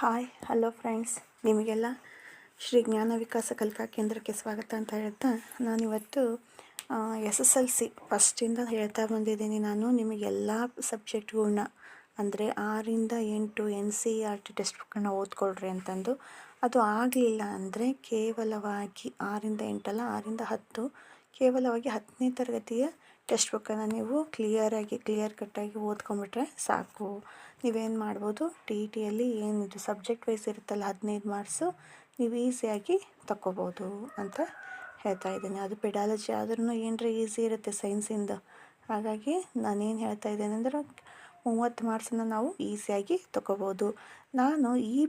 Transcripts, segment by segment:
Hi, hello friends. ನಿಮಗೆಲ್ಲ ಶ್ರೀ ಜ್ಞಾನ ವಿಕಾಸ ಕಲಿಕಾ ಕೇಂದ್ರಕ್ಕೆ ಸ್ವಾಗತ ಅಂತ ಹೇಳ್ತಾ ನಾನಿವತ್ತು ಎಸ್ ಎಸ್ ಎಲ್ ಸಿ ಫಸ್ಟಿಂದ ಹೇಳ್ತಾ ಬಂದಿದ್ದೀನಿ ನಾನು. ನಿಮಗೆಲ್ಲ ಸಬ್ಜೆಕ್ಟ್ಗಳನ್ನ ಅಂದರೆ ಆರಿಂದ ಎಂಟು N C R T text ಬುಕ್ಗಳನ್ನ ಓದ್ಕೊಳ್ರಿ ಅಂತಂದು. ಅದು ಆಗಲಿಲ್ಲ ಅಂದರೆ ಕೇವಲವಾಗಿ ಆರಿಂದ ಎಂಟಲ್ಲ, ಆರಿಂದ ಹತ್ತು, ಕೇವಲವಾಗಿ ಹತ್ತನೇ ತರಗತಿಯ ಟೆಕ್ಸ್ಟ್ ಬುಕ್ಕನ್ನು ನೀವು ಕ್ಲಿಯರಾಗಿ ಕ್ಲಿಯರ್ ಕಟ್ಟಾಗಿ ಓದ್ಕೊಂಬಿಟ್ರೆ ಸಾಕು. ನೀವೇನು ಮಾಡ್ಬೋದು, ಟಿ ಇ ಟಿಯಲ್ಲಿ ಏನಿದು ಸಬ್ಜೆಕ್ಟ್ ವೈಸ್ ಇರುತ್ತಲ್ಲ ಹದಿನೈದು ಮಾರ್ಕ್ಸು ನೀವು ಈಸಿಯಾಗಿ ತಗೋಬೋದು ಅಂತ ಹೇಳ್ತಾ ಇದ್ದೀನಿ. ಅದು ಪೆಡಾಲಜಿ ಆದ್ರೂ ಏನರ ಈಸಿ ಇರುತ್ತೆ ಸೈನ್ಸಿಂದ. ಹಾಗಾಗಿ ನಾನೇನು ಹೇಳ್ತಾ ಇದ್ದೇನೆ ಅಂದ್ರೆ ಮೂವತ್ತು ಮಾರ್ಕ್ಸನ್ನು ನಾವು ಈಸಿಯಾಗಿ ತಗೋಬೋದು ನಾನು ಈ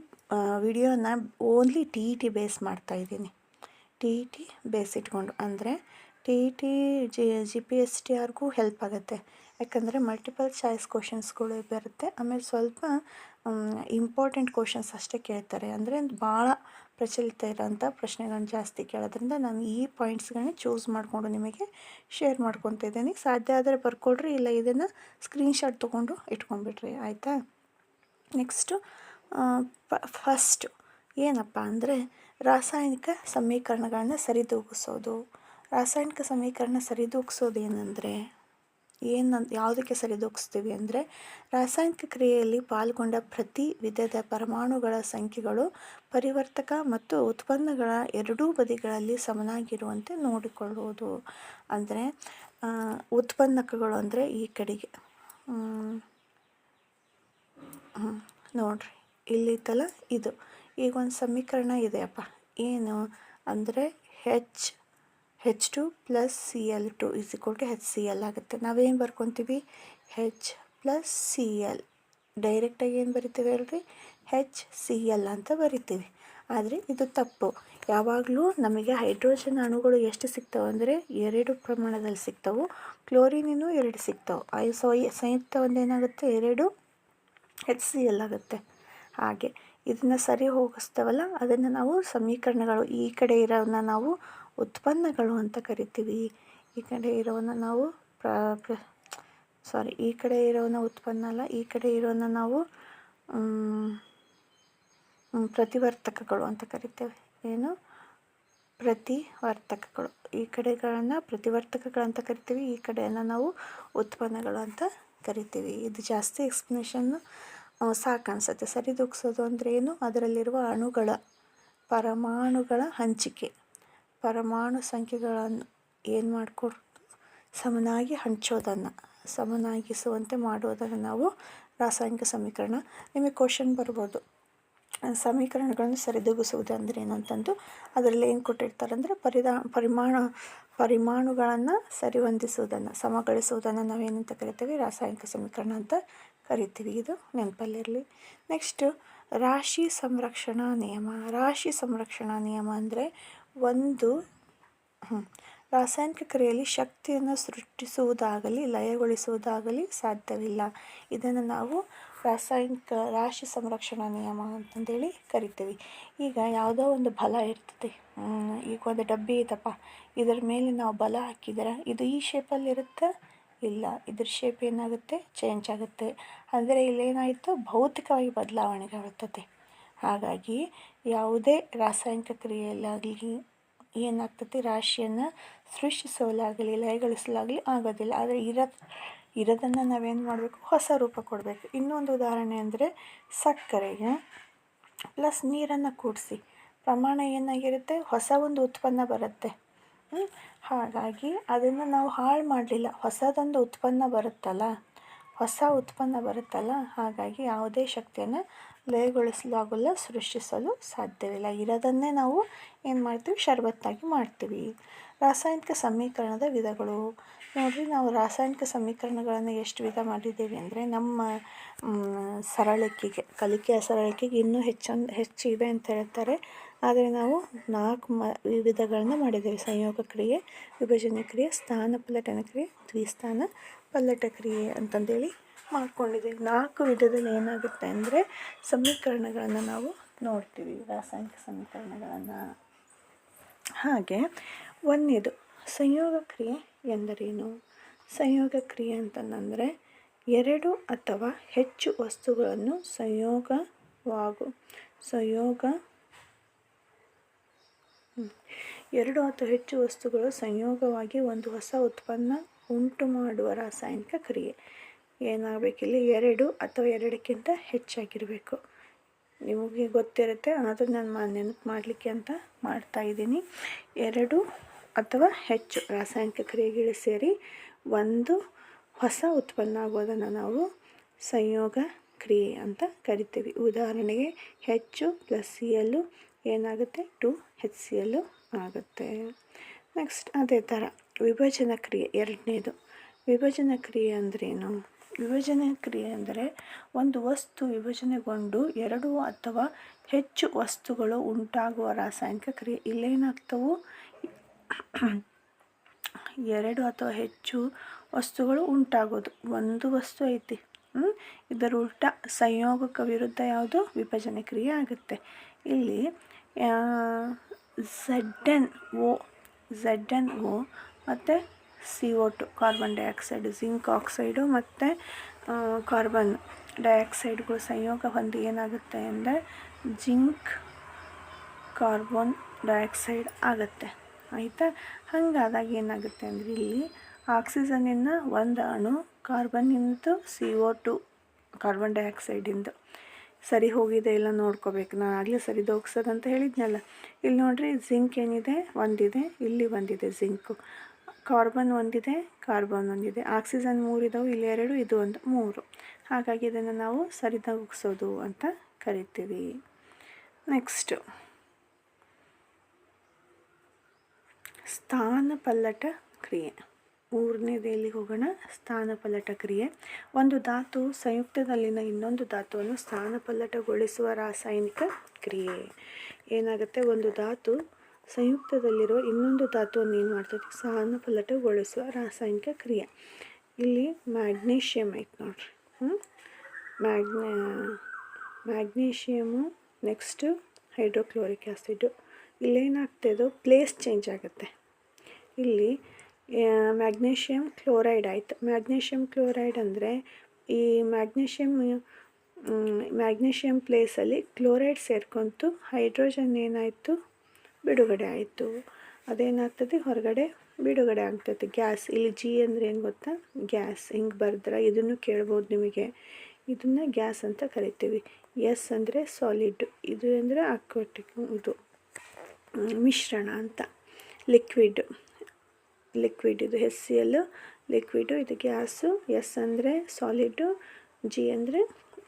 ವಿಡಿಯೋನ only T E T base ಮಾಡ್ತಾಯಿದ್ದೀನಿ ಟಿ ಇ ಟಿ ಬೇಸ್ ಇಟ್ಕೊಂಡು, ಅಂದರೆ T E T, G G P S T ಆರ್ಗೂ help ಆಗುತ್ತೆ. ಯಾಕಂದರೆ ಮಲ್ಟಿಪಲ್ ಚಾಯ್ಸ್ ಕ್ವಶನ್ಸ್ಗಳು ಬರುತ್ತೆ. ಆಮೇಲೆ ಸ್ವಲ್ಪ ಇಂಪಾರ್ಟೆಂಟ್ ಕ್ವಶನ್ಸ್ ಅಷ್ಟೇ ಕೇಳ್ತಾರೆ. ಅಂದರೆ ಭಾಳ ಪ್ರಚಲಿತ ಇರೋಂಥ ಪ್ರಶ್ನೆಗಳನ್ನ ಜಾಸ್ತಿ ಕೇಳೋದ್ರಿಂದ ನಾನು ಈ ಪಾಯಿಂಟ್ಸ್ಗಳನ್ನ ಚೂಸ್ ಮಾಡಿಕೊಂಡು ನಿಮಗೆ ಶೇರ್ ಮಾಡ್ಕೊತ ಇದ್ದೀನಿ. ಸಾಧ್ಯ ಆದರೆ ಬರ್ಕೊಡ್ರಿ, ಇಲ್ಲ ಇದನ್ನು ಸ್ಕ್ರೀನ್ಶಾಟ್ ತೊಗೊಂಡು ಇಟ್ಕೊಂಡ್ಬಿಡ್ರಿ. ಆಯಿತಾ? ನೆಕ್ಸ್ಟು ಫಸ್ಟು ಏನಪ್ಪ ಅಂದರೆ ರಾಸಾಯನಿಕ ಸಮೀಕರಣಗಳನ್ನ ಸರಿದೂಗಿಸೋದು. ರಾಸಾಯನಿಕ ಸಮೀಕರಣ ಸರಿದೂಗಿಸೋದು ಏನಂದರೆ ಏನು ಯಾವುದಕ್ಕೆ ಸರಿದೂಗಿಸ್ತೀವಿ ಅಂದರೆ, ರಾಸಾಯನಿಕ ಕ್ರಿಯೆಯಲ್ಲಿ ಪಾಲ್ಗೊಂಡ ಪ್ರತಿ ವಿಧದ ಪರಮಾಣುಗಳ ಸಂಖ್ಯೆಗಳು ಪರಿವರ್ತಕ ಮತ್ತು ಉತ್ಪನ್ನಗಳ ಎರಡೂ ಬದಿಗಳಲ್ಲಿ ಸಮನಾಗಿರುವಂತೆ ನೋಡಿಕೊಳ್ಳುವುದು ಅಂದರೆ ಉತ್ಪನ್ನಕಗಳು ಅಂದರೆ ಈ ಕಡೆಗೆ. ನೋಡ್ರಿ ಇಲ್ಲಿ ತಲ ಇದು. ಈಗ ಒಂದು ಸಮೀಕರಣ ಇದೆಯಪ್ಪ. ಏನು ಅಂದರೆ H H two plus C L two is equal to H C L ಆಗುತ್ತೆ. ನಾವೇನು ಬರ್ಕೊತೀವಿ? ಹೆಚ್ ಪ್ಲಸ್ ಸಿ ಎಲ್ ಡೈರೆಕ್ಟಾಗಿ ಏನು ಬರಿತೀವಿ ಹೇಳ್ರಿ? ಹೆಚ್ ಸಿ ಎಲ್ ಅಂತ ಬರಿತೀವಿ. ಆದರೆ ಇದು ತಪ್ಪು. ಯಾವಾಗಲೂ ನಮಗೆ ಹೈಡ್ರೋಜನ್ ಅಣುಗಳು ಎಷ್ಟು ಸಿಗ್ತವೆ ಅಂದರೆ ಎರಡು ಪ್ರಮಾಣದಲ್ಲಿ ಸಿಗ್ತವೆ. ಕ್ಲೋರಿನಿನೂ ಎರಡು ಸಿಗ್ತವೆ. ಐ ಸೊ ಸಂಯುಕ್ತ ಒಂದೇನಾಗುತ್ತೆ ಎರಡು ಹೆಚ್ ಸಿ ಎಲ್ ಆಗುತ್ತೆ. ಹಾಗೆ. ಇದನ್ನು ಸರಿ ಹೋಗಿಸ್ತೇವಲ್ಲ, ಅದನ್ನು ನಾವು ಸಮೀಕರಣಗಳು ಈ ಕಡೆ ಇರೋನ್ನ ನಾವು ಉತ್ಪನ್ನಗಳು ಅಂತ ಕರಿತೀವಿ. ಈ ಕಡೆ ಇರೋವನ್ನ ನಾವು ಪ್ರ ಸಾರಿ ಈ ಕಡೆ ಇರೋನ ಉತ್ಪನ್ನ ಅಲ್ಲ, ಈ ಕಡೆ ಇರೋನ ನಾವು ಪ್ರತಿವರ್ತಕಗಳು ಅಂತ ಕರಿತೇವೆ. ಏನು? ಪ್ರತಿವರ್ತಕಗಳು. ಈ ಕಡೆಗಳನ್ನು ಪ್ರತಿವರ್ತಕಗಳಂತ ಕರಿತೀವಿ, ಈ ಕಡೆಯನ್ನು ನಾವು ಉತ್ಪನ್ನಗಳು ಅಂತ ಕರಿತೀವಿ. ಇದು ಜಾಸ್ತಿ ಎಕ್ಸ್ಪ್ಲನೇಷನ್ನು ಸಾಕು ಅನಿಸುತ್ತೆ ಸರಿದೂಗಿಸೋದು ಅಂದರೆ ಏನು? ಅದರಲ್ಲಿರುವ ಅಣುಗಳ, ಪರಮಾಣುಗಳ ಹಂಚಿಕೆ. ಪರಮಾಣು ಸಂಖ್ಯೆಗಳನ್ನು ಏನು ಮಾಡಿಕೊಡ್ತು ಸಮನಾಗಿ ಹಂಚೋದನ್ನು, ಸಮನಾಗಿಸುವಂತೆ ಮಾಡೋದನ್ನು ನಾವು ರಾಸಾಯನಿಕ ಸಮೀಕರಣ. ನಿಮಗೆ ಕ್ವಶನ್ ಬರ್ಬೋದು. ಸಮೀಕರಣಗಳನ್ನು ಸರಿದೂಗಿಸುವುದು ಅಂದರೆ ಏನಂತಂದು ಅದರಲ್ಲಿ ಏನು ಕೊಟ್ಟಿರ್ತಾರೆ ಅಂದರೆ ಪರಿದಾ, ಪರಿಮಾಣ, ಪರಿಮಾಣುಗಳನ್ನು ಸರಿಹೊಂದಿಸುವುದನ್ನು, ಸಮಗೊಳಿಸುವುದನ್ನು ನಾವೇನಂತ ಕರಿತೀವಿ? ರಾಸಾಯನಿಕ ಸಮೀಕರಣ ಅಂತ ಕರಿತೀವಿ. ಇದು ನೆನಪಲ್ಲಿರಲಿ ನೆಕ್ಸ್ಟು ರಾಶಿ ಸಂರಕ್ಷಣಾ ನಿಯಮ. ರಾಶಿ ಸಂರಕ್ಷಣಾ ನಿಯಮ ಅಂದರೆ ಒಂದು ರಾಸಾಯನಿಕ ಕ್ರಿಯೆಯಲ್ಲಿ ಶಕ್ತಿಯನ್ನು ಸೃಷ್ಟಿಸುವುದಾಗಲಿ, ಲಯಗೊಳಿಸುವುದಾಗಲಿ ಸಾಧ್ಯವಿಲ್ಲ. ಇದನ್ನು ನಾವು ರಾಸಾಯನಿಕ ರಾಶಿ ಸಂರಕ್ಷಣಾ ನಿಯಮ ಅಂತಂದೇಳಿ ಕರಿತೀವಿ. ಈಗ ಯಾವುದೋ ಒಂದು ಬಲ ಇರ್ತದೆ. ಈಗ ಒಂದು ಡಬ್ಬಿ ಇದಪ್ಪ. ಇದರ ಮೇಲೆ ನಾವು ಬಲ ಹಾಕಿದ್ರೆ ಇದು ಈ ಶೇಪಲ್ಲಿ ಇರುತ್ತೆ? ಇಲ್ಲ. ಇದ್ರ ಶೇಪ್ ಏನಾಗುತ್ತೆ? ಚೇಂಜ್ ಆಗುತ್ತೆ. ಅಂದರೆ ಇಲ್ಲೇನಾಯಿತು? ಭೌತಿಕವಾಗಿ ಬದಲಾವಣೆಗಾಗುತ್ತದೆ ಹಾಗಾಗಿ ಯಾವುದೇ ರಾಸಾಯನಿಕ ಕ್ರಿಯೆಯಲ್ಲಾಗಲಿ ಏನಾಗ್ತೈತಿ ರಾಶಿಯನ್ನು ಸೃಷ್ಟಿಸಲಾಗಲಿ ಲಯಗೊಳಿಸಲಾಗಲಿ ಆಗೋದಿಲ್ಲ. ಆದರೆ ಇರ, ಇರೋದನ್ನು ನಾವೇನು ಮಾಡಬೇಕು? ಹೊಸ ರೂಪ ಕೊಡಬೇಕು. ಇನ್ನೊಂದು ಉದಾಹರಣೆ ಅಂದರೆ ಸಕ್ಕರೆಗೆ ಪ್ಲಸ್ ನೀರನ್ನು ಕೂಡಿಸಿ. ಪ್ರಮಾಣ ಏನಾಗಿರುತ್ತೆ? ಹೊಸ ಒಂದು ಉತ್ಪನ್ನ ಬರುತ್ತೆ. ಹಾಗಾಗಿ ಅದನ್ನು ನಾವು ಹಾಳು ಮಾಡಲಿಲ್ಲ. ಹೊಸದೊಂದು ಉತ್ಪನ್ನ ಬರುತ್ತಲ್ಲ? ಹೊಸ ಉತ್ಪನ್ನ ಬರುತ್ತಲ್ಲ? ಹಾಗಾಗಿ ಯಾವುದೇ ಶಕ್ತಿಯನ್ನು ಲಯಗೊಳಿಸಲು ಆಗೋಲ್ಲ ಸೃಷ್ಟಿಸಲು ಸಾಧ್ಯವಿಲ್ಲ. ಇರೋದನ್ನೇ ನಾವು ಏನು ಮಾಡ್ತೀವಿ? ಶರಬತ್ತಾಗಿ ಮಾಡ್ತೀವಿ. ರಾಸಾಯನಿಕ ಸಮೀಕರಣದ ವಿಧಗಳು. ನೋಡಿರಿ, ನಾವು ರಾಸಾಯನಿಕ ಸಮೀಕರಣಗಳನ್ನು ಎಷ್ಟು ವಿಧ ಮಾಡಿದ್ದೀವಿ ಅಂದರೆ, ನಮ್ಮ ಸರಳಿಕೆಗೆ ಕಲಿಕೆಯ ಸರಳಿಕೆಗೆ ಇನ್ನೂ ಹೆಚ್ಚೊಂದು ಹೆಚ್ಚು ಇವೆ ಅಂತ ಹೇಳ್ತಾರೆ. ಆದರೆ ನಾವು ನಾಲ್ಕು ಮ, ವಿಧಗಳನ್ನ ಮಾಡಿದ್ದೇವೆ. ಸಂಯೋಗ ಕ್ರಿಯೆ, ವಿಭಜನೆ ಕ್ರಿಯೆ, ಸ್ಥಾನ ಪಲ್ಲಟನ ಕ್ರಿಯೆ, ದ್ವಿಸ್ಥಾನ ಪಲ್ಲಟ ಕ್ರಿಯೆ ಅಂತಂದೇಳಿ ಮಾಡ್ಕೊಂಡಿದ್ದೀವಿ. ನಾಲ್ಕು ವಿಧದಲ್ಲಿ ಏನಾಗುತ್ತೆ ಅಂದರೆ ಸಮೀಕರಣಗಳನ್ನು ನಾವು ನೋಡ್ತೀವಿ. ರಾಸಾಯನಿಕ ಸಮೀಕರಣಗಳನ್ನು. ಹಾಗೆ ಒಂದೇದು ಸಂಯೋಗ ಕ್ರಿಯೆ ಎಂದರೇನು? ಸಂಯೋಗ ಕ್ರಿಯೆ ಅಂತಂದರೆ ಎರಡು ಅಥವಾ ಹೆಚ್ಚು ವಸ್ತುಗಳನ್ನು ಸಂಯೋಗವಾಗು, ಸಂಯೋಗ ಎರಡು ಅಥವಾ ಹೆಚ್ಚು ವಸ್ತುಗಳು ಸಂಯೋಗವಾಗಿ ಒಂದು ಹೊಸ ಉತ್ಪನ್ನ ಉಂಟು ಮಾಡುವ ರಾಸಾಯನಿಕ ಕ್ರಿಯೆ. ಏನಾಗಬೇಕಿಲ್ಲಿ ಎರಡು ಅಥವಾ ಎರಡಕ್ಕಿಂತ ಹೆಚ್ಚಾಗಿರಬೇಕು. ನಿಮಗೆ ಗೊತ್ತಿರುತ್ತೆ ಆದರೂ ನಾನು ಮಾ, ನೆನಪು ಮಾಡಲಿಕ್ಕೆ ಅಂತ ಮಾಡ್ತಾ ಇದ್ದೀನಿ. ಎರಡು ಅಥವಾ ಹೆಚ್ಚು ರಾಸಾಯನಿಕ ಕ್ರಿಯೆಗಳು ಸೇರಿ ಒಂದು ಹೊಸ ಉತ್ಪನ್ನ ಆಗೋದನ್ನು ನಾವು ಸಂಯೋಗ ಕ್ರಿಯೆ ಅಂತ ಕರಿತೀವಿ. ಉದಾಹರಣೆಗೆ ಹೆಚ್ಚು ಪ್ಲಸ್ ಸಿ ಎಲ್ಲು ಏನಾಗುತ್ತೆ? ಟು ಹೆಚ್ ಸಿ ಎಲ್ಲು ಆಗುತ್ತೆ. ನೆಕ್ಸ್ಟ್ ಅದೇ ಥರ ವಿಭಜನ ಕ್ರಿಯೆ ಎರಡನೇದು. ವಿಭಜನ ಕ್ರಿಯೆ ಅಂದ್ರೇನು? ವಿಭಜನೆ ಕ್ರಿಯೆ ಅಂದರೆ ಒಂದು ವಸ್ತು ವಿಭಜನೆಗೊಂಡು ಎರಡು ಅಥವಾ ಹೆಚ್ಚು ವಸ್ತುಗಳು ಉಂಟಾಗುವ ರಾಸಾಯನಿಕ ಕ್ರಿಯೆ. ಇಲ್ಲೇನಾಗ್ತವು? ಎರಡು ಅಥವಾ ಹೆಚ್ಚು ವಸ್ತುಗಳು ಉಂಟಾಗೋದು. ಒಂದು ವಸ್ತು ಐತಿ? ಇದರ ಉಲ್ಟ ಸಂಯೋಗಕ ವಿರುದ್ಧ ಯಾವುದು? ವಿಭಜನೆ ಕ್ರಿಯೆ ಆಗುತ್ತೆ. ಇಲ್ಲಿ Z N O Z N O ಮತ್ತು C O two carbon dioxide zinc oxide ಮತ್ತು ಕಾರ್ಬನ್ ಡೈಆಕ್ಸೈಡ್ಗಳು ಸಂಯೋಗ ಹೊಂದಿ ಏನಾಗುತ್ತೆ ಅಂದರೆ ಜಿಂಕ್ ಕಾರ್ಬನ್ ಡೈಆಕ್ಸೈಡ್ ಆಗುತ್ತೆ. ಆಯಿತಾ? ಹಾಗಾದಾಗ ಏನಾಗುತ್ತೆ ಅಂದರೆ ಇಲ್ಲಿ ಆಕ್ಸಿಜನಿನ ಒಂದು ಅಣು ಕಾರ್ಬನ್ನಿಂದು ಸಿ ಒ ಟು ಕಾರ್ಬನ್ ಡೈಆಕ್ಸೈಡಿಂದು ಸರಿ ಹೋಗಿದೆ ಇಲ್ಲ ನೋಡ್ಕೋಬೇಕು. ನಾನು ಆಗಲೇ ಸರಿದೋಗ್ಸೋದಂತ ಅಂತ ಹೇಳಿದ್ನಲ್ಲ. ಇಲ್ಲಿ ನೋಡ್ರಿ, ಜಿಂಕ್ ಏನಿದೆ? ಒಂದಿದೆ, ಇಲ್ಲಿ ಒಂದಿದೆ ಜಿಂಕು. ಕಾರ್ಬನ್ ಒಂದಿದೆ ಕಾರ್ಬನ್ ಒಂದಿದೆ. ಆಕ್ಸಿಜನ್ ಮೂರಿದವು, ಇಲ್ಲಿ ಎರಡು, ಇದು ಒಂದು, ಮೂರು. ಹಾಗಾಗಿ ಇದನ್ನು ನಾವು ಸರಿದೂಗಿಸೋದು ಅಂತ ಕರಿತೀವಿ. ನೆಕ್ಸ್ಟು ಸ್ಥಾನಪಲ್ಲಟ ಕ್ರಿಯೆ. ಮೂರನೇ ಎಲ್ಲಿಗೆ ಹೋಗೋಣ? ಸ್ಥಾನಪಲ್ಲಟ ಕ್ರಿಯೆ. ಒಂದು ಧಾತು ಸಂಯುಕ್ತದಲ್ಲಿನ ಇನ್ನೊಂದು ಧಾತುವನ್ನು ಸ್ಥಾನಪಲ್ಲಟಗೊಳಿಸುವ ರಾಸಾಯನಿಕ ಕ್ರಿಯೆ. ಏನಾಗುತ್ತೆ? ಒಂದು ಧಾತು ಸಂಯುಕ್ತದಲ್ಲಿರೋ ಇನ್ನೊಂದು ಧಾತುವನ್ನು ಏನು ಮಾಡ್ತದೆ? ಸ್ಥಾನಪಲ್ಲಟಗೊಳಿಸುವ ರಾಸಾಯನಿಕ ಕ್ರಿಯೆ. ಇಲ್ಲಿ ಮ್ಯಾಗ್ನೀಷಿಯಮ್ ಐತೆ ನೋಡ್ರಿ. ಹ್ಞೂ ಮ್ಯಾಗ್ನ, ಮ್ಯಾಗ್ನೀಷಿಯಮು ನೆಕ್ಸ್ಟು ಹೈಡ್ರೋಕ್ಲೋರಿಕ್ ಆ್ಯಸಿಡು ಇಲ್ಲೇನಾಗ್ತದೋ ಪ್ಲೇಸ್ ಚೇಂಜ್ ಆಗುತ್ತೆ. ಇಲ್ಲಿ ಮ್ಯಾಗ್ನೀಷಿಯಮ್ ಕ್ಲೋರೈಡ್ ಆಯಿತು. ಮ್ಯಾಗ್ನೀಷಿಯಮ್ ಕ್ಲೋರೈಡ್ ಅಂದರೆ ಈ ಮ್ಯಾಗ್ನೀಷಿಯಮ್ ಮ್ಯಾಗ್ನೀಷಿಯಮ್ ಪ್ಲೇಸಲ್ಲಿ ಕ್ಲೋರೈಡ್ ಸೇರ್ಕೊಂತು ಹೈಡ್ರೋಜನ್ ಏನಾಯಿತು? ಬಿಡುಗಡೆ ಆಯಿತು. ಅದೇನಾಗ್ತದೆ? ಹೊರಗಡೆ ಬಿಡುಗಡೆ ಆಗ್ತದೆ. ಗ್ಯಾಸ್, ಇಲ್ಲಿ ಜಿ ಅಂದರೆ ಏನು ಗೊತ್ತಾ? ಗ್ಯಾಸ್. ಹಿಂಗೆ ಬರೆದ್ರ? ಇದನ್ನು ಕೇಳ್ಬೋದು ನಿಮಗೆ. ಇದನ್ನು ಗ್ಯಾಸ್ ಅಂತ ಕರಿತೀವಿ. ಎಸ್ ಅಂದರೆ ಸಾಲಿಡ್, ಇದು ಅಂದರೆ ಅಕ್ವಾಟಿಕ್, ಇದು ಮಿಶ್ರಣ ಅಂತ. ಲಿಕ್ವಿಡ್ ಲಿಕ್ವಿಡ್, ಇದು ಎಸ್ ಸಿ ಎಲ್, ಲಿಕ್ವಿಡು, ಇದು ಗ್ಯಾಸು. ಎಸ್ ಅಂದರೆ ಸಾಲಿಡ್ಡು ಜಿ ಅಂದರೆ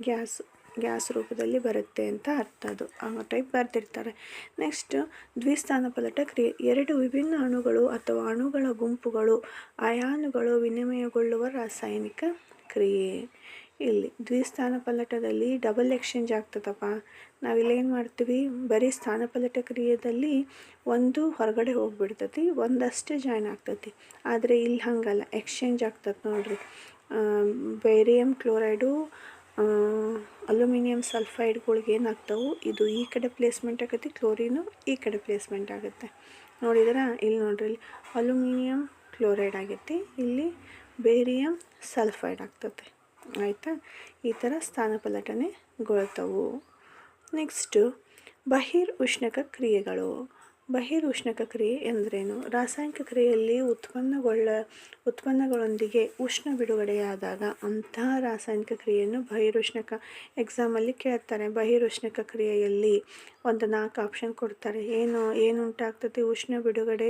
ಗ್ಯಾಸು. ಗ್ಯಾಸ್ ರೂಪದಲ್ಲಿ ಬರುತ್ತೆ ಅಂತ ಅರ್ಥ ಅದು. ಆ ಟೈಪ್ ಬರೆದಿರ್ತಾರೆ. ನೆಕ್ಸ್ಟ್ ದ್ವಿಸ್ಥಾನ ಪಲಟ ಕ್ರಿಯೆ. ಎರಡು ವಿಭಿನ್ನ ಅಣುಗಳು ಅಥವಾ ಅಣುಗಳ ಗುಂಪುಗಳು, ಅಯಾನುಗಳು ವಿನಿಮಯಗೊಳ್ಳುವ ರಾಸಾಯನಿಕ ಕ್ರಿಯೆ. ಇಲ್ಲಿ ದ್ವಿಸ್ಥಾನ ಪಲ್ಲಟದಲ್ಲಿ ಡಬಲ್ ಎಕ್ಸ್ಚೇಂಜ್ ಆಗ್ತದಪ್ಪ. ನಾವಿಲ್ಲೇನು ಮಾಡ್ತೀವಿ? ಬರೀ ಸ್ಥಾನಪಲ್ಲಟ ಕ್ರಿಯೆಯಲ್ಲಿ ಒಂದು ಹೊರಗಡೆ ಹೋಗ್ಬಿಡ್ತತಿ, ಒಂದಷ್ಟೇ ಜಾಯ್ನ್ ಆಗ್ತತಿ. ಆದರೆ ಇಲ್ಲಿ ಹಂಗಲ್ಲ. ಎಕ್ಸ್ಚೇಂಜ್ ಆಗ್ತದೆ ನೋಡಿರಿ. ಬೇರಿಯಮ್ ಕ್ಲೋರೈಡು ಅಲ್ಯೂಮಿನಿಯಂ ಸಲ್ಫೈಡ್ಗಳಿಗೆ ಏನಾಗ್ತವೆ? ಇದು ಈ ಕಡೆ ಪ್ಲೇಸ್ಮೆಂಟ್ ಆಗುತ್ತೆ, ಕ್ಲೋರಿನು ಈ ಕಡೆ ಪ್ಲೇಸ್ಮೆಂಟ್ ಆಗುತ್ತೆ. ನೋಡಿದ್ರೆ? ಇಲ್ಲಿ ನೋಡಿರಿ, ಇಲ್ಲಿ ಅಲ್ಯೂಮಿನಿಯಂ ಕ್ಲೋರೈಡ್ ಆಗೈತಿ, ಇಲ್ಲಿ ಬೇರಿಯಂ ಸಲ್ಫೈಡ್ ಆಗ್ತದೆ ಆಯಿತಾ? ಈ ಥರ ಸ್ಥಾನಪಲಟನೆಗೊಳ್ತವು ನೆಕ್ಸ್ಟು, ಬಹಿರ್ ಉಷ್ಣಕ ಕ್ರಿಯೆಗಳು. ಬಹಿರ್ ಉಷ್ಣಕ ಕ್ರಿಯೆ ಎಂದರೇನು? ರಾಸಾಯನಿಕ ಕ್ರಿಯೆಯಲ್ಲಿ ಉತ್ಪನ್ನಗೊಳ್ಳ, ಉತ್ಪನ್ನಗಳೊಂದಿಗೆ ಉಷ್ಣ ಬಿಡುಗಡೆಯಾದಾಗ ಅಂತಹ ರಾಸಾಯನಿಕ ಕ್ರಿಯೆಯನ್ನು ಬಹಿರುಷ್ಣಕ ಎಕ್ಸಾಮಲ್ಲಿ ಕೇಳ್ತಾರೆ. ಬಹಿರುಷ್ಣಕ ಕ್ರಿಯೆಯಲ್ಲಿ ಒಂದು ನಾಲ್ಕು ಆಪ್ಷನ್ ಕೊಡ್ತಾರೆ. ಏನು ಏನು ಉಂಟಾಗ್ತದೆ ಉಷ್ಣ ಬಿಡುಗಡೆ,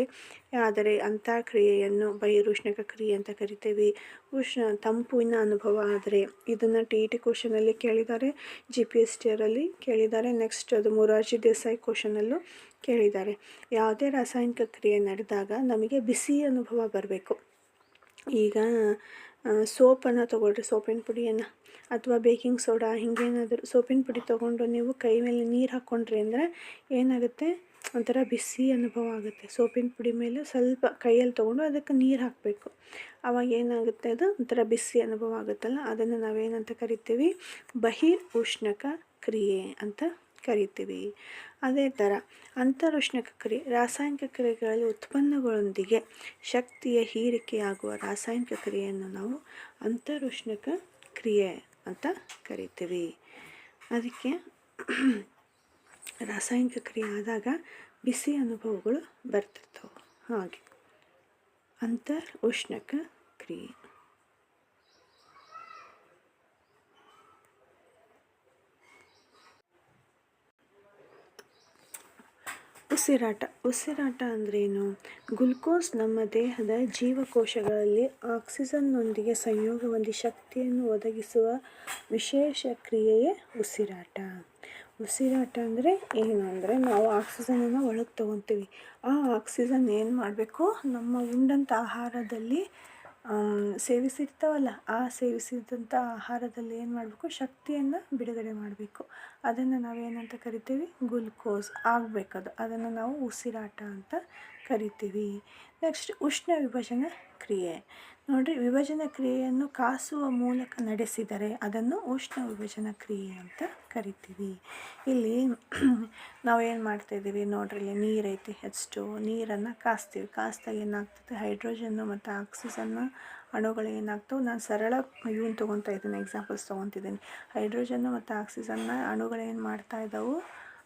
ಆದರೆ ಅಂಥ ಕ್ರಿಯೆಯನ್ನು ಬಹಿರುಷ್ಣಕ ಕ್ರಿಯೆ ಅಂತ ಕರಿತೀವಿ. ಉಷ್ಣ ತಂಪಿನ ಅನುಭವ ಆದರೆ ಇದನ್ನು ಟಿ ಇ ಟಿ ಕ್ವಶನಲ್ಲಿ ಕೇಳಿದ್ದಾರೆ. ಜಿ ಪಿ ಎಸ್ ಟಿಯರಲ್ಲಿ ಕೇಳಿದ್ದಾರೆ. ನೆಕ್ಸ್ಟ್ ಅದು ಮೊರಾರ್ಜಿ ದೇಸಾಯಿ ಕ್ವಶನಲ್ಲೂ ಕೇಳಿದ್ದಾರೆ. ಯಾವುದೇ ರಾಸಾಯನಿಕ ಕ್ರಿಯೆ ನಡೆದಾಗ ನಮಗೆ ಬಿಸಿ ಅನುಭವ ಬರಬೇಕು. ಈಗ ಸೋಪನ್ನು ತೊಗೊಳ್ರಿ. ಸೋಪಿನ ಪುಡಿಯನ್ನು. ಅಥವಾ ಬೇಕಿಂಗ್ ಸೋಡಾ, ಹಿಂಗೇನಾದರೂ ಸೋಪಿನ ಪುಡಿ ತೊಗೊಂಡು ನೀವು ಕೈ ಮೇಲೆ ನೀರು ಹಾಕ್ಕೊಂಡ್ರಿ ಅಂದರೆ ಏನಾಗುತ್ತೆ? ಒಂಥರ ಬಿಸಿ ಅನುಭವ ಆಗುತ್ತೆ. ಸೋಪಿನ ಪುಡಿ ಮೇಲೆ ಸ್ವಲ್ಪ ಕೈಯಲ್ಲಿ ತೊಗೊಂಡು ಅದಕ್ಕೆ ನೀರು ಹಾಕಬೇಕು. ಆವಾಗ ಏನಾಗುತ್ತೆ ಅದು? ಒಂಥರ ಬಿಸಿ ಅನುಭವ ಆಗುತ್ತಲ್ಲ? ಅದನ್ನು ನಾವೇನಂತ ಕರಿತೀವಿ? ಬಹಿರ್ ಉಷ್ಣಕ ಕ್ರಿಯೆ ಅಂತ ಕರಿತೀವಿ. ಅದೇ ಥರ ಅಂತರುಷ್ಣಕ ಕ್ರಿಯೆ, ರಾಸಾಯನಿಕ ಕ್ರಿಯೆಗಳಲ್ಲಿ ಉತ್ಪನ್ನಗಳೊಂದಿಗೆ ಶಕ್ತಿಯ ಹೀರಿಕೆಯಾಗುವ ರಾಸಾಯನಿಕ ಕ್ರಿಯೆಯನ್ನು ನಾವು ಅಂತರುಷ್ಣಕ ಕ್ರಿಯೆ ಅಂತ ಕರಿತೀವಿ. ಅದಕ್ಕೆ ರಾಸಾಯನಿಕ ಕ್ರಿಯೆ ಆದಾಗ ಬಿಸಿ ಅನುಭವಗಳು ಬರ್ತಿರ್ತವೆ. ಹಾಗೆ. ಅಂತರ್ ಉಷ್ಣಕ ಕ್ರಿಯೆ. ಉಸಿರಾಟ. ಉಸಿರಾಟ ಅಂದ್ರೇನು? ಗ್ಲುಕೋಸ್ ನಮ್ಮ ದೇಹದ ಜೀವಕೋಶಗಳಲ್ಲಿ ಆಕ್ಸಿಜನ್ನೊಂದಿಗೆ ಸಂಯೋಗ ಹೊಂದಿ ಶಕ್ತಿಯನ್ನು ಒದಗಿಸುವ ವಿಶೇಷ ಕ್ರಿಯೆಯೇ ಉಸಿರಾಟ. ಉಸಿರಾಟ ಅಂದರೆ ಏನು? ಅಂದರೆ ನಾವು ಆಕ್ಸಿಜನನ್ನು ಒಳಗೆ ತೊಗೊತೀವಿ. ಆ ಆಕ್ಸಿಜನ್ ಏನು ಮಾಡಬೇಕು? ನಮ್ಮ ಉಂಡಂಥ ಆಹಾರದಲ್ಲಿ ಸೇವಿಸಿರ್ತಾವಲ್ಲ, ಆ ಸೇವಿಸಿದಂಥ ಆಹಾರದಲ್ಲಿ ಏನು ಮಾಡಬೇಕು? ಶಕ್ತಿಯನ್ನು ಬಿಡುಗಡೆ ಮಾಡಬೇಕು. ಅದನ್ನು ನಾವೇನಂತ ಕರಿತೀವಿ? ಗ್ಲುಕೋಸ್ ಆಗಬೇಕದು ಅದನ್ನು ನಾವು ಉಸಿರಾಟ ಅಂತ ಕರಿತೀವಿ. ನೆಕ್ಸ್ಟ್ ಉಷ್ಣ ವಿಭಜನ ಕ್ರಿಯೆ. ನೋಡಿರಿ, ವಿಭಜನ ಕ್ರಿಯೆಯನ್ನು ಕಾಸುವ ಮೂಲಕ ನಡೆಸಿದರೆ ಅದನ್ನು ಉಷ್ಣ ವಿಭಜನ ಕ್ರಿಯೆ ಅಂತ ಕರಿತೀವಿ. ಇಲ್ಲಿ ನಾವೇನು ಮಾಡ್ತಾಯಿದ್ದೀವಿ ನೋಡ್ರಿ, ಇಲ್ಲಿ ನೀರೈತಿ ಹೆಚ್ಚು. ನೀರನ್ನು ಕಾಸ್ತೀವಿ. ಕಾಸ್ದಾಗ ಏನಾಗ್ತದೆ? ಹೈಡ್ರೋಜನ್ನು ಮತ್ತು ಆಕ್ಸಿಜನ್ನು ಅಣುಗಳು ಏನಾಗ್ತವೆ? ನಾನು ಸರಳ ಇವನ್ ತೊಗೊತಾ ಇದ್ದೀನಿ ಎಕ್ಸಾಂಪಲ್ಸ್ ತೊಗೊತಿದ್ದೀನಿ. ಹೈಡ್ರೋಜನ್ನು ಮತ್ತು ಆಕ್ಸಿಜನ್ನ ಅಣುಗಳು ಏನು ಮಾಡ್ತಾ ಇದ್ದಾವೆ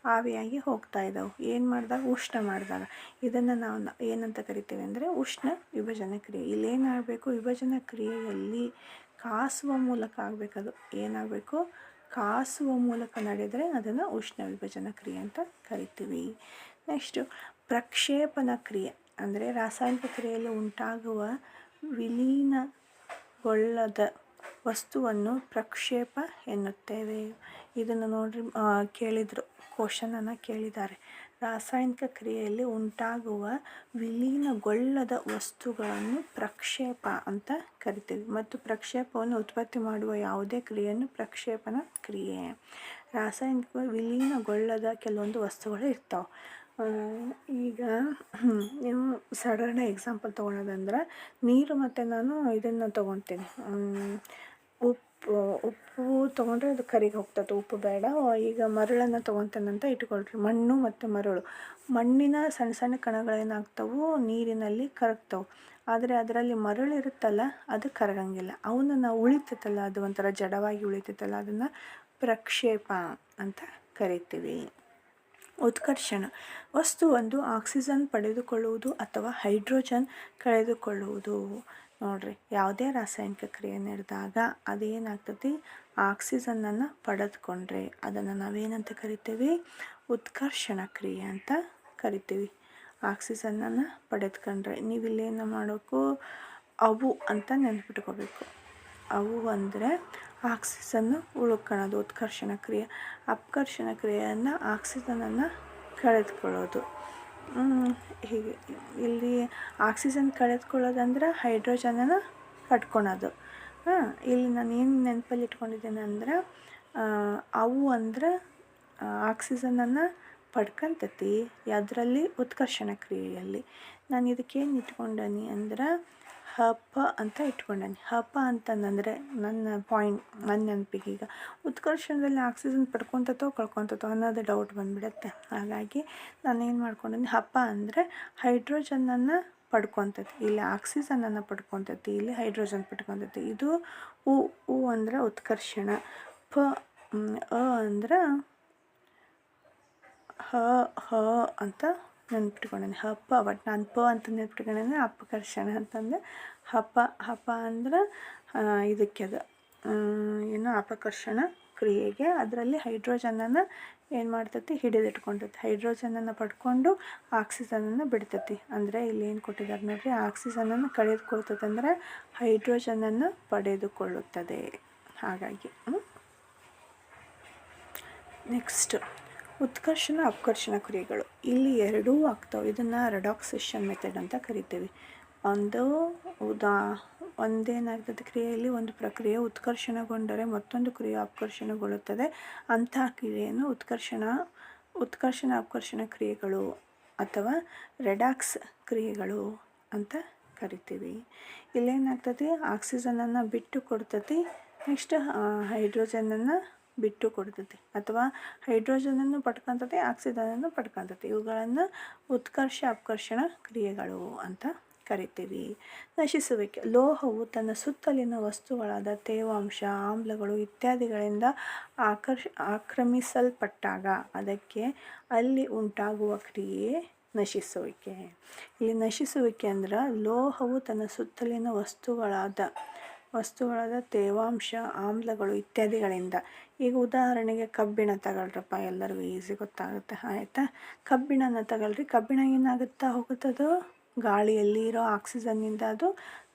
ಆವಿಯಾಗಿ ಹೋಗ್ತಾ ಇದ್ದಾವೆ ಏನು ಮಾಡಿದಾಗ? ಉಷ್ಣ ಮಾಡಿದಾಗ. ಇದನ್ನು ನಾವು ಏನಂತ ಕರಿತೀವಿ ಅಂದರೆ ಉಷ್ಣ ವಿಭಜನ ಕ್ರಿಯೆ. ಇಲ್ಲೇನಾಗಬೇಕು ವಿಭಜನ ಕ್ರಿಯೆಯಲ್ಲಿ ಕಾಸುವ ಮೂಲಕ ಆಗಬೇಕದು. ಏನಾಗಬೇಕು? ಕಾಸುವ ಮೂಲಕ ನಡೆದರೆ ಅದನ್ನು ಉಷ್ಣ ವಿಭಜನ ಕ್ರಿಯೆ ಅಂತ ಕರಿತೀವಿ. ನೆಕ್ಸ್ಟು ಪ್ರಕ್ಷೇಪಣ ಕ್ರಿಯೆ. ಅಂದರೆ ರಾಸಾಯನಿಕ ಕ್ರಿಯೆಯಲ್ಲಿ ಉಂಟಾಗುವ ವಿಲೀನಗೊಳ್ಳದ ವಸ್ತುವನ್ನು ಪ್ರಕ್ಷೇಪ ಎನ್ನುತ್ತೇವೆ. ಇದನ್ನು ನೋಡ್ರಿ ಕೇಳಿದರು, ಕ್ವಶನನ್ನು ಕೇಳಿದ್ದಾರೆ. ರಾಸಾಯನಿಕ ಕ್ರಿಯೆಯಲ್ಲಿ ಉಂಟಾಗುವ ವಿಲೀನಗೊಳ್ಳದ ವಸ್ತುಗಳನ್ನು ಪ್ರಕ್ಷೇಪ ಅಂತ ಕರಿತೀವಿ. ಮತ್ತು ಪ್ರಕ್ಷೇಪವನ್ನು ಉತ್ಪತ್ತಿ ಮಾಡುವ ಯಾವುದೇ ಕ್ರಿಯೆಯನ್ನು ಪ್ರಕ್ಷೇಪಣ ಕ್ರಿಯೆ. ರಾಸಾಯನಿಕ ವಿಲೀನಗೊಳ್ಳದ ಕೆಲವೊಂದು ವಸ್ತುಗಳು ಇರ್ತಾವೆ. ಈಗ, ನೀವು ಸಡನ್ ಎಕ್ಸಾಂಪಲ್ ತೊಗೊಳೋದಂದ್ರೆ, ನೀರು ಮತ್ತು ನಾನು ಇದನ್ನು ತೊಗೊತೀನಿ. ಉಪ್ಪು ಉಪ್ಪು ಉಪ್ಪು ತೊಗೊಂಡ್ರೆ ಅದು ಕರಿಗೆ ಹೋಗ್ತದೆ. ಉಪ್ಪು ಬೇಡ. ಈಗ ಮರಳನ್ನು ತೊಗೊತಾನಂತ ಇಟ್ಕೊಳ್ರಿ. ಮಣ್ಣು ಮತ್ತು ಮರಳು. ಮಣ್ಣಿನ ಸಣ್ಣ ಸಣ್ಣ ಕಣಗಳೇನಾಗ್ತವೆ ನೀರಿನಲ್ಲಿ ಕರಗ್ತವೆ. ಆದರೆ ಅದರಲ್ಲಿ ಮರಳು ಇರುತ್ತಲ್ಲ, ಅದು ಕರಗಂಗಿಲ್ಲ. ಅವನ್ನ ನಾವು ಉಳಿತೈತಲ್ಲ ಅದು ಒಂಥರ ಜಡವಾಗಿ ಉಳಿತೈತಲ್ಲ ಅದನ್ನು ಪ್ರಕ್ಷೇಪ ಅಂತ ಕರಿತೀವಿ. ಉತ್ಕರ್ಷಣ. ವಸ್ತು ಒಂದು ಆಕ್ಸಿಜನ್ ಪಡೆದುಕೊಳ್ಳುವುದು ಅಥವಾ ಹೈಡ್ರೋಜನ್ ಕಳೆದುಕೊಳ್ಳುವುದು. ನೋಡಿರಿ, ಯಾವುದೇ ರಾಸಾಯನಿಕ ಕ್ರಿಯೆ ನಡೆದಾಗ ಅದೇನಾಗ್ತತಿ ಆಕ್ಸಿಜನನ್ನು ಪಡೆದುಕೊಂಡ್ರೆ, ಅದನ್ನು ನಾವೇನಂತ ಕರಿತೀವಿ? ಉತ್ಕರ್ಷಣ ಕ್ರಿಯೆ ಅಂತ ಕರಿತೀವಿ. ಆಕ್ಸಿಜನನ್ನು ಪಡೆದುಕೊಂಡ್ರೆ ನೀವು ಇಲ್ಲೇನು ಮಾಡೋಕು ಅವು ಅಂತ ನೆನ್ಪಿಟ್ಕೋಬೇಕು. ಅವು ಅಂದರೆ ಆಕ್ಸಿಜನ್ನು ಉಳ್ಕೊಳ್ಳೋದು ಉತ್ಕರ್ಷಣ ಕ್ರಿಯೆ. ಅಪಕರ್ಷಣ ಕ್ರಿಯೆಯನ್ನು ಆಕ್ಸಿಜನನ್ನು ಕಳೆದುಕೊಳ್ಳೋದು. ಹೀಗೆ ಇಲ್ಲಿ ಆಕ್ಸಿಜನ್ ಕಳೆದುಕೊಳ್ಳೋದಂದ್ರೆ ಹೈಡ್ರೋಜನನ್ನು ಕಟ್ಕೊಳೋದು. ಹಾಂ, ಇಲ್ಲಿ ನಾನು ಏನು ನೆನಪಲ್ಲಿ ಇಟ್ಕೊಂಡಿದ್ದೇನೆ ಅಂದ್ರೆ ಅವು ಅಂದ್ರೆ ಆಕ್ಸಿಜನನ್ನು ಪಡ್ಕೊಂತತಿ. ಅದರಲ್ಲಿ ಉತ್ಕರ್ಷಣ ಕ್ರಿಯೆಯಲ್ಲಿ. ನಾನು ಇದಕ್ಕೇನು ಇಟ್ಕೊಂಡನಿ ಅಂದ್ರೆ ಹಪ ಅಂತ ಇಟ್ಕೊಂಡಾನೆ. ಹಪ ಅಂತಂದರೆ ನನ್ನ ಪಾಯಿಂಟ್ ನನ್ನ ನೆನಪಿಗೆ ಈಗ ಉತ್ಕರ್ಷಣದಲ್ಲಿ ಆಕ್ಸಿಜನ್ ಪಡ್ಕೊತತೋ, ಕಳ್ಕೊತತೋ ಅನ್ನೋದು ಡೌಟ್ ಬಂದುಬಿಡತ್ತೆ. ಹಾಗಾಗಿ ನಾನು ಏನು ಮಾಡ್ಕೊಂಡೀನಿ ಹಪ ಅಂದರೆ ಹೈಡ್ರೋಜನನ್ನು ಪಡ್ಕೊತೈತಿ. ಇಲ್ಲಿ ಆಕ್ಸಿಜನನ್ನು ಪಡ್ಕೊತೈತಿ, ಇಲ್ಲಿ ಹೈಡ್ರೋಜನ್ ಪಡ್ಕೊತೈತಿ. ಇದು ಉ ಉ ಅಂದ್ರೆ ಉತ್ಕರ್ಷಣ. ಪ ಅ ಅಂದ್ರೆ ಹ ಹ ಅಂತ ನೆನ್ಪಿಟ್ಕೊಂಡೇನೆ. ಹಪ್ಪ ಬಟ್ ನಾನು ಪ ಅಂತ ನೆನ್ಪಿಟ್ಕೊಂಡೇನೆ ಅಪಕರ್ಷಣ ಅಂತಂದು. ಹಪ ಹಪ ಅಂದ್ರೆ ಇದಕ್ಕೆ ಅದು ಏನು ಅಪಕರ್ಷಣ ಕ್ರಿಯೆಗೆ. ಅದರಲ್ಲಿ ಹೈಡ್ರೋಜನನ್ನು ಏನು ಮಾಡ್ತತಿ? ಹಿಡಿದಿಟ್ಕೊಂಡೈತಿ ಹೈಡ್ರೋಜನನ್ನು ಪಡ್ಕೊಂಡು ಆಕ್ಸಿಜನನ್ನು ಬಿಡ್ತೈತಿ. ಅಂದರೆ ಇಲ್ಲಿ ಏನು ಕೊಟ್ಟಿದ್ದಾರೆ ನೋಡಿರಿ, ಆಕ್ಸಿಜನನ್ನು ಕಳೆದುಕೊಳ್ತದೆ ಅಂದರೆ ಹೈಡ್ರೋಜನನ್ನು ಪಡೆದುಕೊಳ್ಳುತ್ತದೆ. ಹಾಗಾಗಿ ನೆಕ್ಸ್ಟ್. ಉತ್ಕರ್ಷಣ, ಅಪಕರ್ಷಣ ಕ್ರಿಯೆಗಳು. ಇಲ್ಲಿ ಎರಡೂ ಆಗ್ತಾವೆ. ಇದನ್ನು ರೆಡಾಕ್ಸೇಷನ್ ಮೆಥಡ್ ಅಂತ ಕರಿತೀವಿ. ಒಂದು ಉದಾ ಒಂದೇನಾಗ್ತದೆ ಕ್ರಿಯೆಯಲ್ಲಿ ಒಂದು ಪ್ರಕ್ರಿಯೆ ಉತ್ಕರ್ಷಣಗೊಂಡರೆ ಮತ್ತೊಂದು ಕ್ರಿಯೆ ಅಪಕರ್ಷಣಗೊಳ್ಳುತ್ತದೆ. ಅಂತಹ ಕ್ರಿಯೆಯನ್ನು ಉತ್ಕರ್ಷಣ ಉತ್ಕರ್ಷಣ, ಅಪಕರ್ಷಣ ಕ್ರಿಯೆಗಳು ಅಥವಾ ರೆಡಾಕ್ಸ್ ಕ್ರಿಯೆಗಳು ಅಂತ ಕರಿತೀವಿ. ಇಲ್ಲೇನಾಗ್ತದೆ? ಆಕ್ಸಿಜನನ್ನು ಬಿಟ್ಟು ಕೊಡ್ತತಿ. ನೆಕ್ಸ್ಟ್ ಹೈಡ್ರೋಜನನ್ನು ಬಿಟ್ಟು ಕೊಡ್ತೈತಿ. ಅಥವಾ ಹೈಡ್ರೋಜನನ್ನು ಆಕ್ಸಿಜನ್ ಆಕ್ಸಿಜನನ್ನು ಪಡ್ಕೊತದೆ ಇವುಗಳನ್ನು ಉತ್ಕರ್ಷ, ಅಪಕರ್ಷಣ ಕ್ರಿಯೆಗಳು ಅಂತ ಕರಿತೀವಿ. ನಶಿಸುವಿಕೆ. ಲೋಹವು ತನ್ನ ಸುತ್ತಲಿನ ವಸ್ತುಗಳಾದ ತೇವಾಂಶ, ಆಮ್ಲಗಳು ಇತ್ಯಾದಿಗಳಿಂದ ಆಕರ್ಷ, ಆಕ್ರಮಿಸಲ್ಪಟ್ಟಾಗ ಅದಕ್ಕೆ ಅಲ್ಲಿ ಉಂಟಾಗುವ ಕ್ರಿಯೆ ನಶಿಸುವಿಕೆ. ಇಲ್ಲಿ ನಶಿಸುವಿಕೆ ಅಂದ್ರೆ ಲೋಹವು ತನ್ನ ಸುತ್ತಲಿನ ವಸ್ತುಗಳಾದ ವಸ್ತುಗಳಾದ ತೇವಾಂಶ, ಆಮ್ಲಗಳು ಇತ್ಯಾದಿಗಳಿಂದ ಈಗ ಉದಾಹರಣೆಗೆ ಕಬ್ಬಿಣ ತಗೊಳ್ರಪ್ಪ, ಎಲ್ಲರಿಗೂ ಈಸಿ ಗೊತ್ತಾಗುತ್ತೆ, ಆಯಿತಾ? ಕಬ್ಬಿಣನ ತಗೊಳ್ರಿ. ಕಬ್ಬಿಣ ಏನಾಗುತ್ತಾ ಹೋಗುತ್ತದು ಗಾಳಿಯಲ್ಲಿ ಇರೋ ಆಕ್ಸಿಜನ್ನಿಂದ ಅದು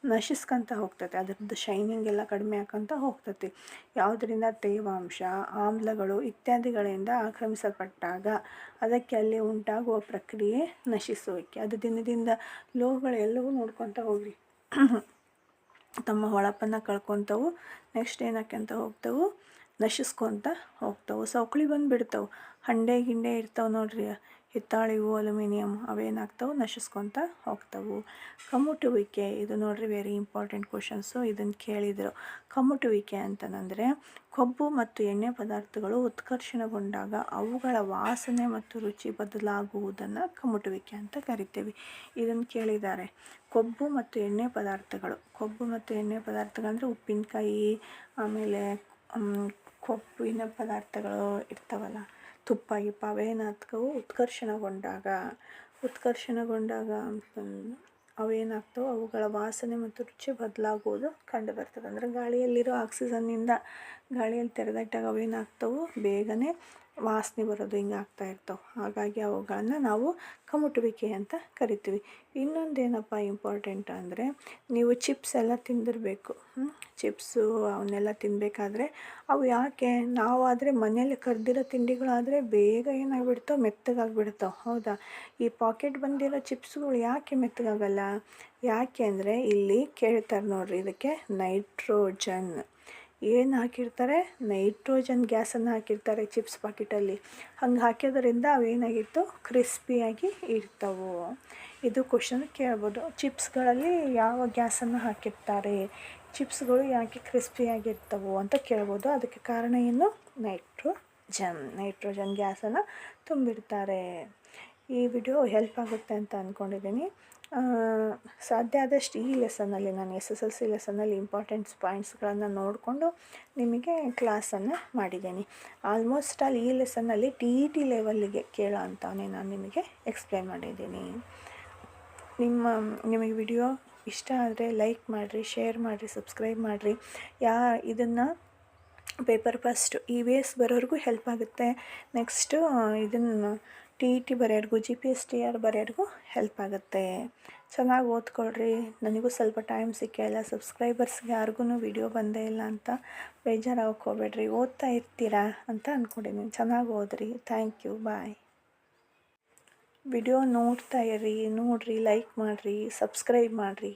ನಶಿಸ್ಕೊಂತ ಹೋಗ್ತದೆ. ಅದರದ್ದು ಶೈನಿಂಗ್ ಎಲ್ಲ ಕಡಿಮೆ ಆಕಂತ ಹೋಗ್ತತಿ ಯಾವುದರಿಂದ? ತೇವಾಂಶ, ಆಮ್ಲಗಳು ಇತ್ಯಾದಿಗಳಿಂದ ಆಕ್ರಮಿಸಲ್ಪಟ್ಟಾಗ ಅದಕ್ಕೆ ಅಲ್ಲಿ ಉಂಟಾಗುವ ಪ್ರಕ್ರಿಯೆ ನಶಿಸುವಿಕೆ. ಅದು ದಿನದಿಂದ ಲೋಹಗಳು ಎಲ್ಲವೂ ನೋಡ್ಕೊತ ಹೋಗ್ರಿ. ತಮ್ಮ ಹೊಳಪನ್ನು ಕಳ್ಕೊತವು ನೆಕ್ಸ್ಟ್ ಏನಕ್ಕಂತ ಹೋಗ್ತವು? ನಶಿಸ್ಕೊತ ಹೋಗ್ತವೆ. ಸೌಕಳಿ ಬಂದು ಬಿಡ್ತವೆ ಹಂಡೆ ಗಿಂಡೆ ಇರ್ತಾವೆ ನೋಡ್ರಿ. ಹಿತ್ತಾಳಿವು ಅಲ್ಯೂಮಿನಿಯಮ್ ಅವೇನಾಗ್ತವೆ ನಶಿಸ್ಕೊತ ಹೋಗ್ತವೆ. ಕಮ್ಮುಟುವಿಕೆ, ಇದು ನೋಡ್ರಿ ವೆರಿ ಇಂಪಾರ್ಟೆಂಟ್ ಕ್ವಶನ್ಸು ಇದನ್ನು ಕೇಳಿದರು. ಕಮ್ಮುಟುವಿಕೆ ಅಂತಂದರೆ ಕೊಬ್ಬು ಮತ್ತು ಎಣ್ಣೆ ಪದಾರ್ಥಗಳು ಉತ್ಕರ್ಷಣಗೊಂಡಾಗ ಅವುಗಳ ವಾಸನೆ ಮತ್ತು ರುಚಿ ಬದಲಾಗುವುದನ್ನು ಕಮ್ಮುಟುವಿಕೆ ಅಂತ ಕರಿತೀವಿ. ಇದನ್ನು ಕೇಳಿದ್ದಾರೆ ಕೊಬ್ಬು ಮತ್ತು ಎಣ್ಣೆ ಪದಾರ್ಥಗಳು. ಕೊಬ್ಬು ಮತ್ತು ಎಣ್ಣೆ ಪದಾರ್ಥಗಳಂದರೆ ಉಪ್ಪಿನಕಾಯಿ, ಆಮೇಲೆ ಕೊಬ್ಬಿನ ಪದಾರ್ಥಗಳು ಇರ್ತಾವಲ್ಲ, ತುಪ್ಪ, ಗಿಪ್ಪ ಅವೇನಾಗ್ತವು ಉತ್ಕರ್ಷಣಗೊಂಡಾಗ ಉತ್ಕರ್ಷಣಗೊಂಡಾಗ ಅಂತಂದು ಅವೇನಾಗ್ತವೆ? ಅವುಗಳ ವಾಸನೆ ಮತ್ತು ರುಚಿ ಬದಲಾಗುವುದು ಕಂಡು ಬರ್ತದೆ ಅಂದರೆ ಗಾಳಿಯಲ್ಲಿರೋ ಆಕ್ಸಿಜನ್ನಿಂದ ಗಾಳಿಯಲ್ಲಿ ತೆರೆದಿಟ್ಟಾಗ ಅವೇನಾಗ್ತವೆ? ಬೇಗನೆ ವಾಸನೆ ಬರೋದು ಹಿಂಗೆ ಆಗ್ತಾ ಇರ್ತವೆ. ಹಾಗಾಗಿ ಅವುಗಳನ್ನು ನಾವು ಕಮುಟುವಿಕೆ ಅಂತ ಕರಿತೀವಿ. ಇನ್ನೊಂದೇನಪ್ಪ ಇಂಪಾರ್ಟೆಂಟ್ ಅಂದರೆ ನೀವು ಚಿಪ್ಸ್ ಎಲ್ಲ ತಿಂದಿರಬೇಕು. ಚಿಪ್ಸು ಅವನ್ನೆಲ್ಲ ತಿನ್ನಬೇಕಾದ್ರೆ ಅವು ಯಾಕೆ? ನಾವಾದರೆ ಮನೇಲಿ ಕರೆದಿರೋ ತಿಂಡಿಗಳಾದರೆ ಬೇಗ ಏನಾಗ್ಬಿಡ್ತಾವೆ ಮೆತ್ತಗಾಗ್ಬಿಡ್ತಾವೆ. ಹೌದಾ? ಈ ಪಾಕೆಟ್ ಬಂದಿರೋ ಚಿಪ್ಸ್ಗಳು ಯಾಕೆ ಮೆತ್ತಗಾಗಲ್ಲ? ಯಾಕೆ ಅಂದರೆ ಇಲ್ಲಿ ಕೇಳ್ತಾರೆ ನೋಡ್ರಿ, ಇದಕ್ಕೆ ನೈಟ್ರೋಜನ್ ಏನು ಹಾಕಿರ್ತಾರೆ? ನೈಟ್ರೋಜನ್ ಗ್ಯಾಸನ್ನು ಹಾಕಿರ್ತಾರೆ ಚಿಪ್ಸ್ ಪಾಕೆಟಲ್ಲಿ. ಹಂಗೆ ಹಾಕಿದ್ರಿಂದ ಅವೇನಾಗಿತ್ತು? ಕ್ರಿಸ್ಪಿಯಾಗಿ ಇರ್ತವೆ. ಇದು ಕ್ವಶನ್ ಕೇಳ್ಬೋದು. ಚಿಪ್ಸ್ಗಳಲ್ಲಿ ಯಾವ ಗ್ಯಾಸನ್ನು ಹಾಕಿರ್ತಾರೆ? ಚಿಪ್ಸ್ಗಳು ಯಾಕೆ ಕ್ರಿಸ್ಪಿಯಾಗಿರ್ತವು ಅಂತ ಕೇಳ್ಬೋದು. ಅದಕ್ಕೆ ಕಾರಣ ಏನು? ನೈಟ್ರೋಜನ್. ನೈಟ್ರೋಜನ್ ಗ್ಯಾಸನ್ನು ತುಂಬಿರ್ತಾರೆ ಈ ವಿಡಿಯೋ ಹೆಲ್ಪ್ ಆಗುತ್ತೆ ಅಂತ ಅಂದ್ಕೊಂಡಿದ್ದೀನಿ ಸಾಧ್ಯ ಆದಷ್ಟು ಈ ಲೆಸನಲ್ಲಿ ನಾನು ಎಸ್ ಎಸ್ ಎಲ್ ಸಿ ಲೆಸನಲ್ಲಿ ಇಂಪಾರ್ಟೆಂಟ್ಸ್ ಪಾಯಿಂಟ್ಸ್ಗಳನ್ನು ನೋಡಿಕೊಂಡು ನಿಮಗೆ ಕ್ಲಾಸನ್ನು ಮಾಡಿದ್ದೀನಿ. ಆಲ್ಮೋಸ್ಟ್ ಆಲ್ ಈ ಲೆಸನ್ನಲ್ಲಿ ಟಿ ಇ ಟಿ ಲೆವೆಲ್ಲಿಗೆ ಕೇಳೋ ಅಂತಾನೆ ನಾನು ನಿಮಗೆ ಎಕ್ಸ್ಪ್ಲೇನ್ ಮಾಡಿದ್ದೀನಿ. ನಿಮ್ಮ, ನಿಮಗೆ ವಿಡಿಯೋ ಇಷ್ಟ ಆದರೆ ಲೈಕ್ ಮಾಡಿರಿ ಶೇರ್ ಮಾಡಿರಿ ಸಬ್ಸ್ಕ್ರೈಬ್ ಮಾಡಿರಿ. ಯಾ, ಇದನ್ನು paper first E V S ಬರೋರಿಗೂ help ಆಗುತ್ತೆ. ನೆಕ್ಸ್ಟು ಇದನ್ನು T E T ಬರೆಯೋರ್ಗೂ, G P S T R ಬರೆಯೋರ್ಗೂ help ಆಗುತ್ತೆ. ಚೆನ್ನಾಗಿ ಓದ್ಕೊಳ್ರಿ. ನನಗೂ ಸ್ವಲ್ಪ ಟೈಮ್ ಸಿಕ್ಕಿಲ್ಲ ಸಬ್ಸ್ಕ್ರೈಬರ್ಸ್ಗೆ ಯಾರಿಗೂ ವಿಡಿಯೋ ಬಂದೇ ಇಲ್ಲ ಅಂತ ಬೇಜಾರಾಗಕ್ಕೆ ಹೋಗ್ಬೇಡ್ರಿ. ಓದ್ತಾ ಇರ್ತೀರಾ ಅಂತ ಅಂದ್ಕೊಂಡಿದ್ದೀನಿ ಚೆನ್ನಾಗಿ ಓದ್ರಿ. ಥ್ಯಾಂಕ್ ಯು ಬಾಯ್ ವಿಡಿಯೋ ನೋಡ್ತಾ ಇರ್ರಿ, ನೋಡಿರಿ ಲೈಕ್ ಮಾಡಿರಿ ಸಬ್ಸ್ಕ್ರೈಬ್ ಮಾಡಿರಿ.